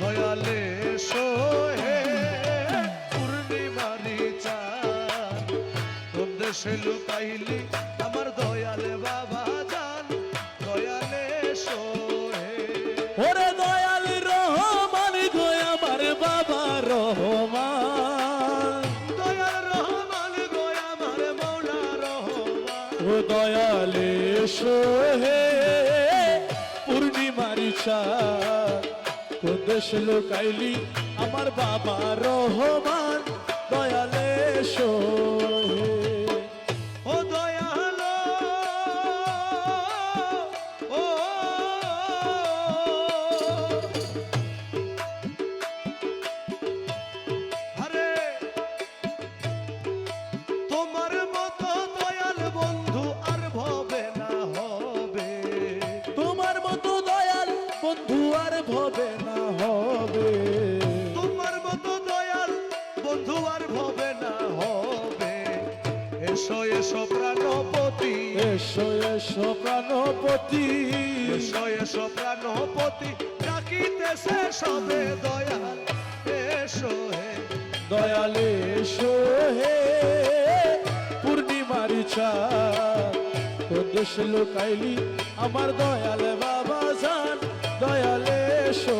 দয়ালে সোহে পূর্ণিমারি চান। কোন দেশে লুকাইলি আমার দয়ালে বাবা জান। দয়ালে সোহে। ওরে দয়াল রহমান গয় আমার বাবা রহমান। দয়াল রহমান গো আমার মৌলা রহমান। ও দয়ালে সোহে পূর্ণিমারি চাঁদ কোদেশ লোকাইলি আমার বাবা রহমান দয়ালে সোহে বন্ধু আর ভবে না হবে। তোমার মতো দয়াল বন্ধু আর ভবে না হবে। এসো এসো প্রাণপতি। এসো এসো প্রাণপতি। এসো এসো প্রাণপতি। ডাকিতেছে সবে দয়াল। এসো হে। দয়ালে এসো হে। পূর্ণিমারি চাঁদ কোদেশ লোকাইলি আমার দয়াল দয়ালে এসো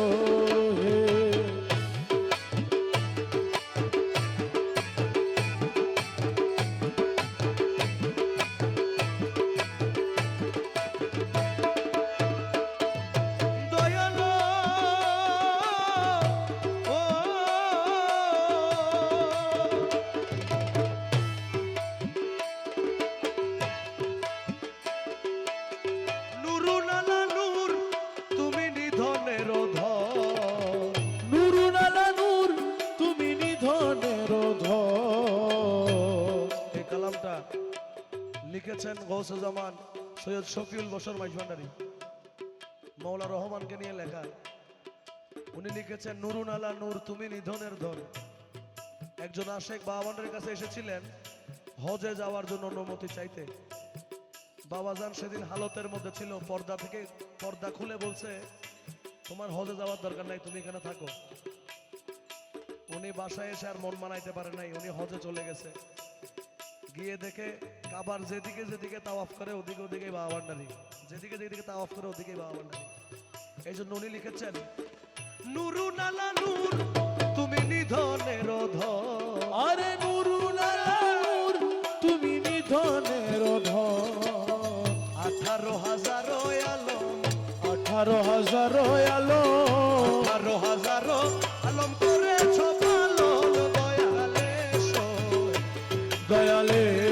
লিখেছেন সৈয়দ শফিউল বসর মাইজভান্ডারি মৌলা রহমানকে নিয়ে লেখা। উনি লিখেছেন, নুরুন আলা নূর, তুমি নিধনের ধর একজন আশেক বাবানের কাছে এসেছিলেন, হজে যাওয়ার জন্য অনুমতি চাইতে। বাবাজান সেদিন হালতের মধ্যে ছিল, পর্দা থেকে, পর্দা খুলে বলছে, তোমার হজে যাওয়ার দরকার নাই, তুমি এখানে থাকো। উনি বাসায় এসে আর মন মানাইতে পারে নাই, উনি হজে চলে গেছে। গিয়ে দেখে কাবার যেদিকে যেদিকে তাওয়াফ করে ওদিকে ওদিকে বাবা ভান্ডারি। যেদিকে যেদিকে তাওয়াফ করে ওদিকে বাবা ভান্ডারি। এই জন্য উনি লিখেছেন নুরু নালা নূর তুমি নিধনের ধর আরে নুরু নালা নূর তুমি নিধনের ধর আঠারো হাজারো আলম আঠারো হাজার আলো। আঠারো হাজারো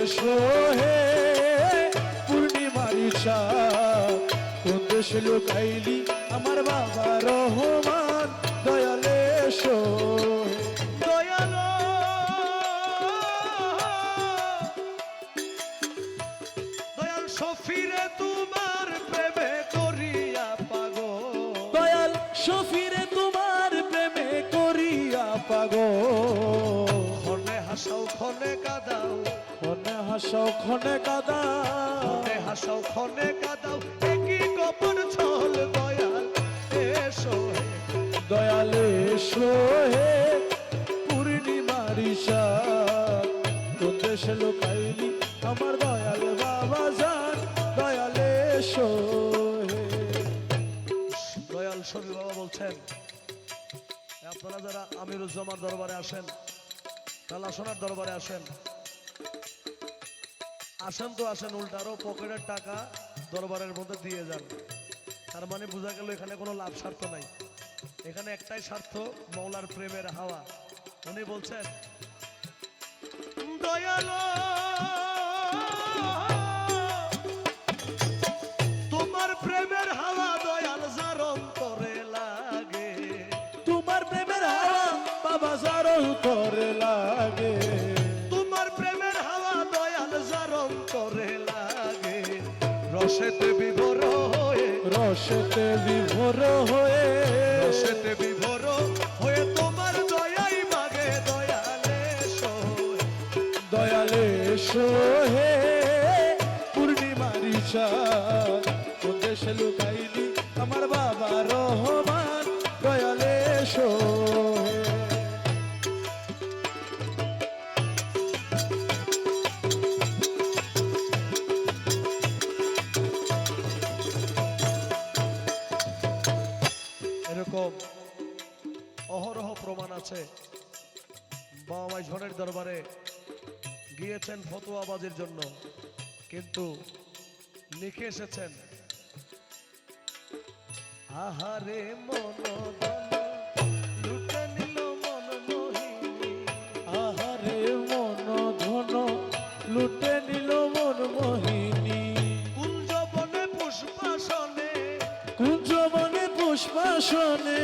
দয়ালে সোহে পূর্ণিমারি কোন দেশ লুকাইলি আমার বাবা রহমান দয়ালে সোহে দয়ালো। দয়াল সফিরে তোমার প্রেমে করিয়া পাগল। দয়াল শফিরে তোমার প্রেমে করিয়া পাগো খনে হাসাও খনে কাদাও। খনে হাসাও খনে কাদা খনে হাসাও খনে কাদাও একই গোপন ছল দয়াল? এসো হে। দয়ালে সোহে পূর্ণিমারি চাঁদ কোন দেশে লোকাইলি আমার দয়াল বাবা জান দয়ালে সোহে দয়াল শফি বাবা বলছেন আপনারা যারা আমিরুজ্জামান দরবারে আসেন কালাসোনার দরবারে আসেন আসেন তো আসেন উল্টারও পকেটের টাকা দরবারের মধ্যে দিয়ে যান। তার মানে বোঝা গেল এখানে কোনো লাভ স্বার্থ নাই। এখানে একটাই স্বার্থ মৌলার প্রেমের হাওয়া। উনি বলছেন দয়ালো তোমার প্রেমের হাওয়া দয়াল যার অন্তরে লাগে। তোমার প্রেমের হাওয়া বাবা জারো করে রসেতে বিভোর হয়ে রসেতে বিভোর হয়ে রসেতে বিভোর হয়ে তোমার দয়াই মাগে দয়ালে। দয়ালে সোহে পূর্ণিমারি চাঁদ কোন দেশে লুকাইলি আমার বাবা রহমান আছে। বাবা ঝনের দরবারে গিয়েছেন ফতোয়াবাজির জন্য কিন্তু লিখে এসেছেন আহারে মন লুটে নিল মন মোহিনী। আহারে মন ধন লুটে নিল মন মোহিনী। কুঞ্জ বনে পুষ্পাসনে কুঞ্জ বনে পুষ্পাসনে।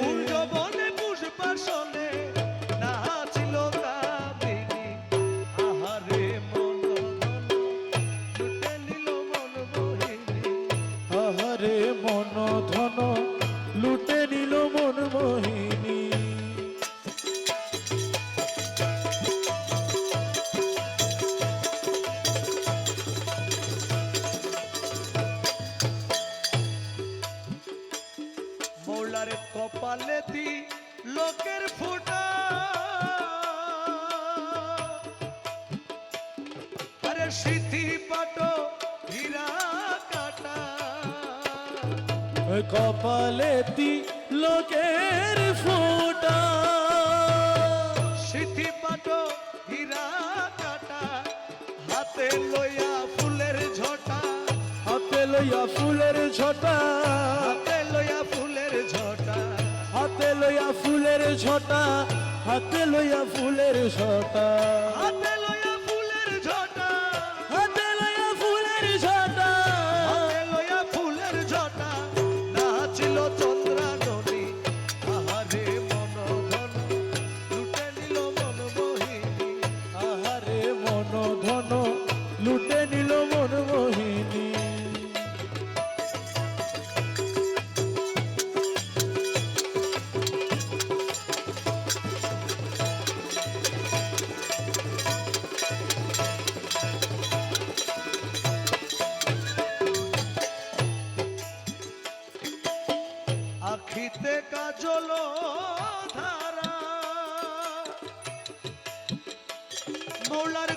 কুঞ্জ দর্শনে সিথি পাটো হীরা কাটা। কপালে তি লোকের ফোটা। সিথি পাটো হীরা কাটা। হাতে লইয়া ফুলের ঝটা। হাতে লইয়া ফুলের ঝটা। হাতে লইয়া ফুলের ঝটা। হাতে লইয়া ফুলের ঝটা। হাতে লইয়া ফুলের ঝটা।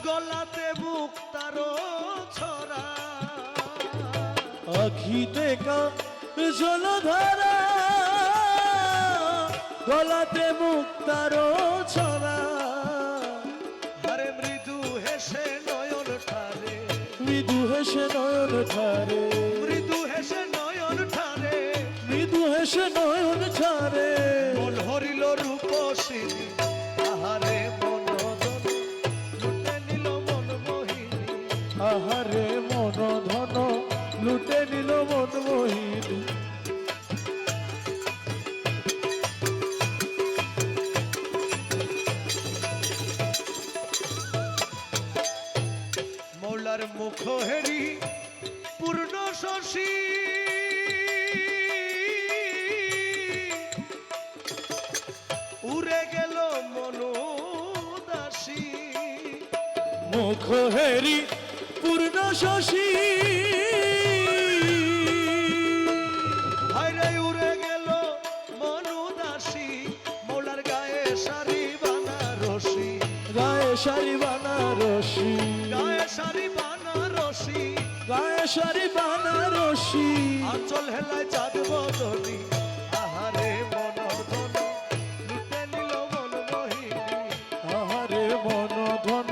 গলাতে বুক তারো ছড়া। আখিতে কা জলধারা গলাতে মুক্তার ছড়া। আরে মৃদু হেসে নয়ন ঠারে। মৃদু হেসে নয়ন ঠারে। মৃদু হেসে নয়ন ঠারে। মৃদু হেসে নয়ন ছাড়ে মন হরিল রূপসিনী আহারে মুখহেরি পূর্ণ শশী। উড়ে গেল মনোদাসী। মুখহেরি পূর্ণ শশী। শাড়ি শাড়ি বানারসি। আঞ্চল হেলায় চাঁদ বদনি আহারে মন ধন লুটে নিল মন মোহিনী। আহারে মন ধন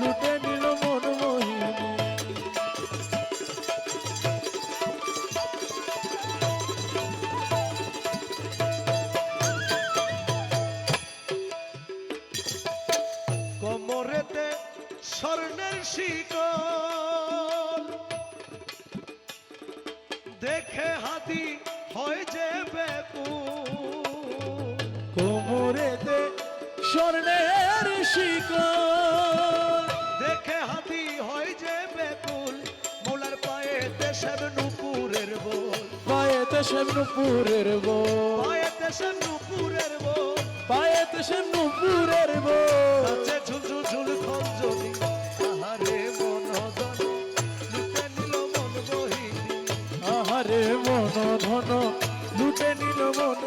লুটে নিল মন মোহিনী। কোমরেতে স্বর্ণের শিকল দেখে হাতি হয় যে বেকু কোমরেতে স্বর্ণের শিকড় দেখে হাতি হয় যে বেকুল মোলার পায়েতে সেব নুপুরের বোল পায়েতে সেব নুপুরের বোল পায়েতে সেব নুপুরের বোল পায়েতে সেব নুপুরের বোল আছে ঝুলঝুল ঝুল খঞ্জনি ঘন লুটে নিল মন